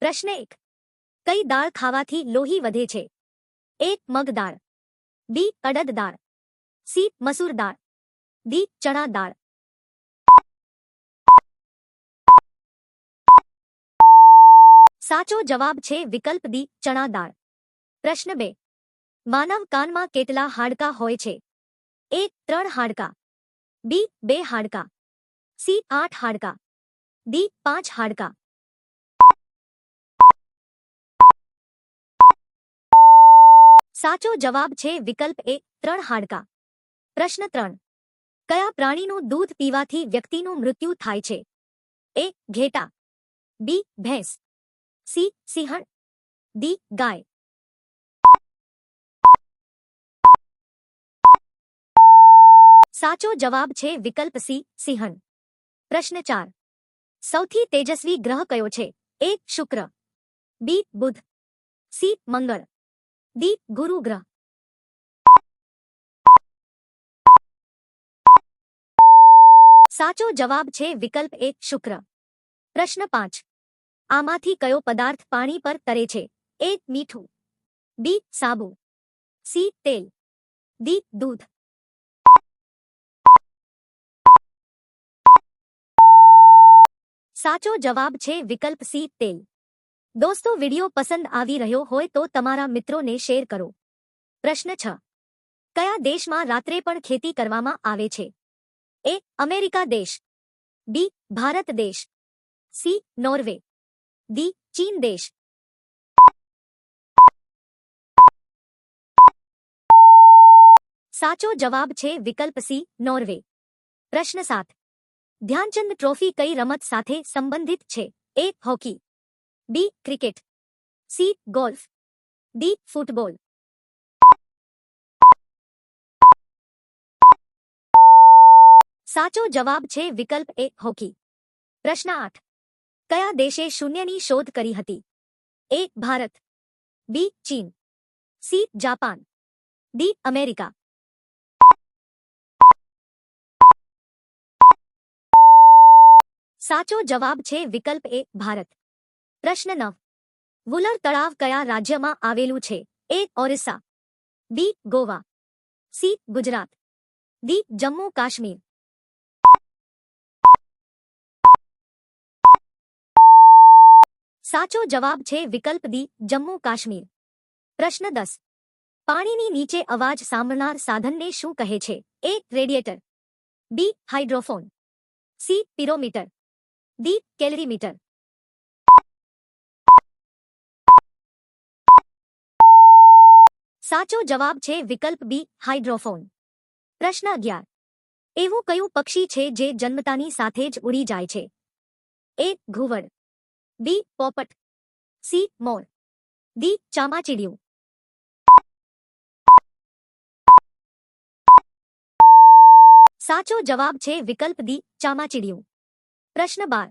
प्रश्न एक कई दाल खावा थी लोही वधे छे एक मग दाल बी अडद दाल सी मसूर दाल डी चना दाल साचो जवाब छे विकल्प दी चना दाल प्रश्न बे मानव कान में केटला हाड़का होय छे एक त्रण हाड़का बी बे हाड़का सी आठ हाड़का डी पांच हाड़का સાચો જવાબ છે વિકલ્પ એ ત્રણ હાડકા પ્રશ્ન ત્રણ કયા પ્રાણીનું દૂધ પીવાથી વ્યક્તિનું મૃત્યુ થાય છે એ ઘેટા બી ભેંસ સી સિંહણ ડી ગાય સાચો જવાબ છે વિકલ્પ સી સિંહણ પ્રશ્ન ચાર સૌથી તેજસ્વી ગ્રહ કયો છે એ શુક્ર બી બુધ સી મંગળ દીપ ગુરુગ્રહ સાચો જવાબ છે વિકલ્પ એક શુક્ર પ્રશ્ન પાંચ આમાંથી કયો પદાર્થ પાણી પર તરે છે એ મીઠું બી સાબુ સી તેલ ડી દૂધ સાચો જવાબ છે વિકલ્પ સી તેલ दोस्तों वीडियो पसंद आवी रहयो होय तो तमारा मित्रों ने शेयर करो प्रश्न छ कया देश में रात्र खेती करवामा आवे छे ए अमेरिका देश बी भारत देश सी नॉर्वे दी चीन देश साचो जवाब छे विकल्प सी नॉर्वे प्रश्न सात ध्यानचंद ट्रॉफी कई रमत साथे संबंधित छे A hockey B cricket C golf D football साचो जवाब छे विकल्प ए हॉकी प्रश्न आठ कया देशे शून्य नी शोध करी हती ए भारत बी चीन सी जापान डी अमेरिका साचो जवाब छे विकल्प ए भारत प्रश्न 9 वुलर तलाव કયા રાજ્યમાં આવેલું છે A Orissa B Goa C Gujarat D Jammu Kashmir સાચો જવાબ છે વિકલ્પ ડી જમ્મુ કાશ્મીર પ્રશ્ન 10 પાણીની નીચે અવાજ સાંભળનાર સાધનને શું કહે છે A radiator B hydrophone C thermometer D calorimeter સાચો જવાબ છે વિકલ્પ બી હાઇડ્રોફોન પ્રશ્ન અગિયાર એવું કયું પક્ષી છે જે જન્મતાની સાથે જ ઉડી જાય છે એ ઘુવડ બી પોપટ સી મોર દી ચામાચીડિયું સાચો જવાબ છે વિકલ્પ દી ચામાચીડિયું પ્રશ્ન બાર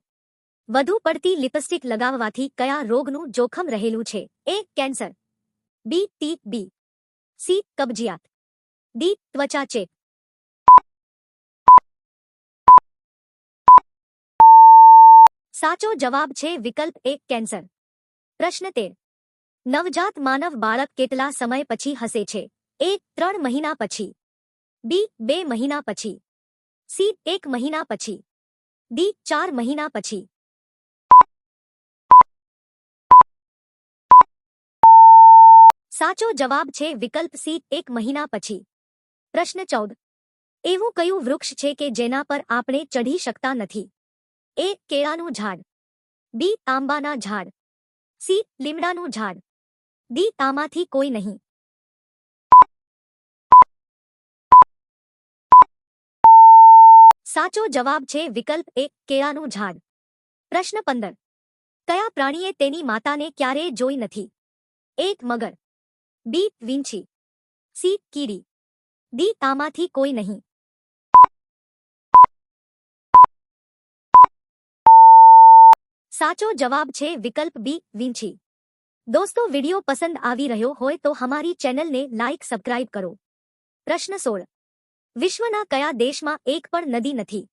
વધુ પડતી લિપસ્ટિક લગાવવાથી કયા રોગનું જોખમ રહેલું છે A cancer B T B C कब्जियात D त्वचा चेप साचो जवाब छे विकल्प एक कैंसर प्रश्न तेर नवजात मानव बालक के समय पची हसे छे एक त्रण महीना पछी बी बे महीना पछी सी एक महीना पछी डी चार महीना पछी સાચો જવાબ છે વિકલ્પ C 1 મહિના પછી પ્રશ્ન 14 એવો કયો વૃક્ષ છે કે જેના પર આપણે ચઢી શકતા નથી A કેળાનો ઝાડ B આંબાનો ઝાડ C લીમડાનો ઝાડ D તામાંથી કોઈ નહીં સાચો જવાબ છે વિકલ્પ A કેળાનો ઝાડ પ્રશ્ન 15 કયા પ્રાણીએ તેની માતાને ક્યારે જોઈ નથી એક મગર बी विंची सी कीड़ी डी तामा थी कोई नहीं साचो जवाब छे विकल्प बी विंची दोस्तों वीडियो पसंद आवी रहो होए तो हमारी चैनल ने लाइक सब्सक्राइब करो प्रश्न सोल विश्वना कया देश में एक पर नदी नहीं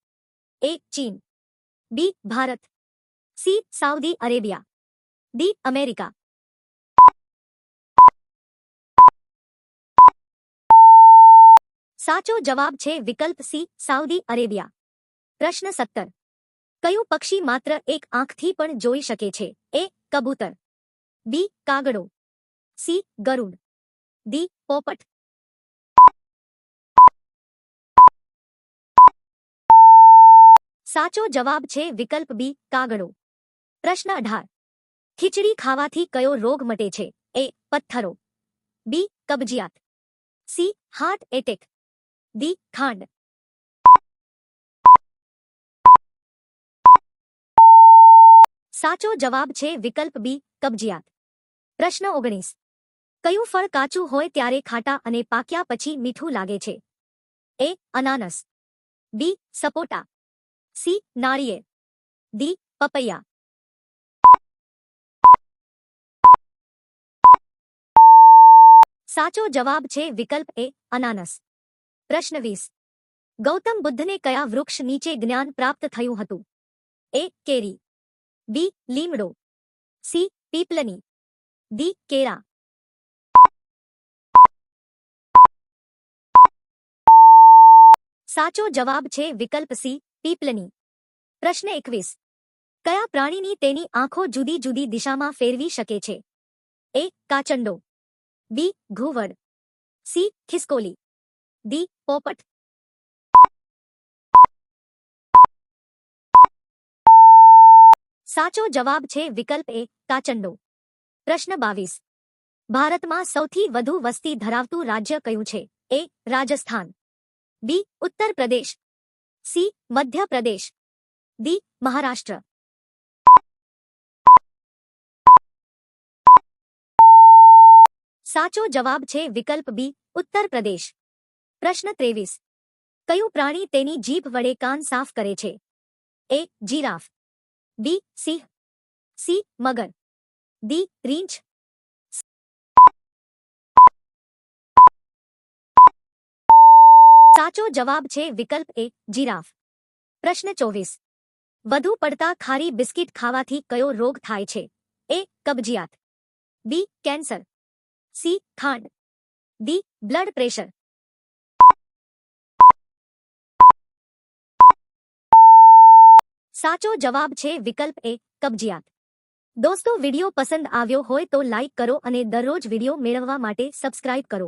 ए चीन B Bharat C Saudi Arabia D America સાચો જવાબ છે વિકલ્પ C સાઉદી અરેબિયા પ્રશ્ન 70 કયો પક્ષી માત્ર એક આંખથી પણ જોઈ શકે છે A કબૂતર B કાગડો C ગરુડ D પોપટ સાચો જવાબ છે વિકલ્પ B કાગડો પ્રશ્ન 18 खिचડી ખાવાથી કયો રોગ મટે છે A પથથરો B કબજિયાત C હાર્ટ એટેક दी खांड સાચો જવાબ છે વિકલ્પ બી કબજિયાત પ્રશ્ન ઓગણીસ કયું ફળ કાચું હોય ત્યારે ખાટા અને પાક્યા પછી મીઠું લાગે છે એ અનાનસ બી સપોટા સી નાળિયેર ડી પપૈયા સાચો જવાબ છે વિકલ્પ એ અનાનસ પ્રશ્ન વીસ ગૌતમ બુદ્ધને કયા વૃક્ષ નીચે જ્ઞાન પ્રાપ્ત થયું હતું એ કેરી બી લીમડો સી પીપલની દી કેરા સાચો જવાબ છે વિકલ્પ સી પીપલની પ્રશ્ન એકવીસ કયા પ્રાણીની તેની આંખો જુદી જુદી દિશામાં ફેરવી શકે છે એ કાચંડો બી ઘુવડ સી ખિસકોલી डी पोपट साचो जवाब छे विकल्प ए काचंडो प्रश्न 22 भारतमा સૌથી વધુ વસ્તી ધરાવતું રાજ્ય કયું છે એ Rajasthan B Uttar Pradesh C Madhya Pradesh D Maharashtra સાચો જવાબ છે વિકલ્પ બી ઉત્તર પ્રદેશ પ્રશ્ન ત્રેવીસ કયું પ્રાણી તેની જીભ વડે કાન સાફ કરે છે એ જીરાફ બી સિંહ સી મગર ડી રીંછ સાચો જવાબ છે વિકલ્પ એ જીરાફ પ્રશ્ન ચોવીસ વધુ પડતા ખારી બિસ્કિટ ખાવાથી કયો રોગ થાય છે એ કબજિયાત બી કેન્સર સી ખાંડ ડી બ્લડ પ્રેશર સાચો જવાબ છે વિકલ્પ એ કબજિયાત દોસ્તો વિડીયો પસંદ આવ્યો હોય તો લાઇક કરો અને દરરોજ વિડીયો મેળવવા માટે સબસ્ક્રાઇબ કરો